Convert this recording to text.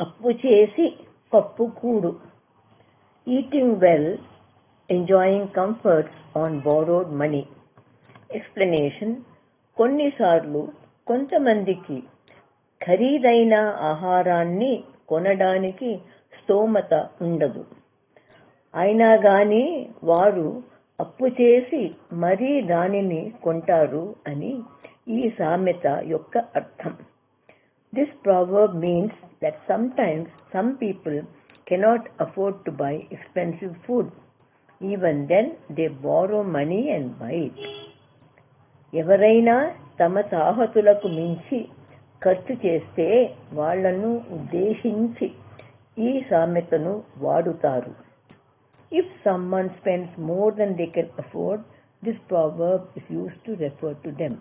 అప్పు చేసి పప్పు కూడు. Eating well enjoying comforts on borrowed money explanation కొన్నిసార్లు కొంతమందికి ఖరీదైన ఆహారాన్ని కొనడానికి స్తోమత ఉండదు. అయినా కానీ వారు అప్పు చేసి మరీ దానిని కొంటారు అని ఈ సామెత యొక్క అర్థం. This proverb means that sometimes some people cannot afford to buy expensive food even then they borrow money and buy it ఎవరైనా తమ తాహతులకు మించి ఖర్చు చేస్తే వాళ్ళను ఉద్దేశించి ఈ సామెతను వాడుతారు if someone spends more than they can afford this proverb is use to refer to them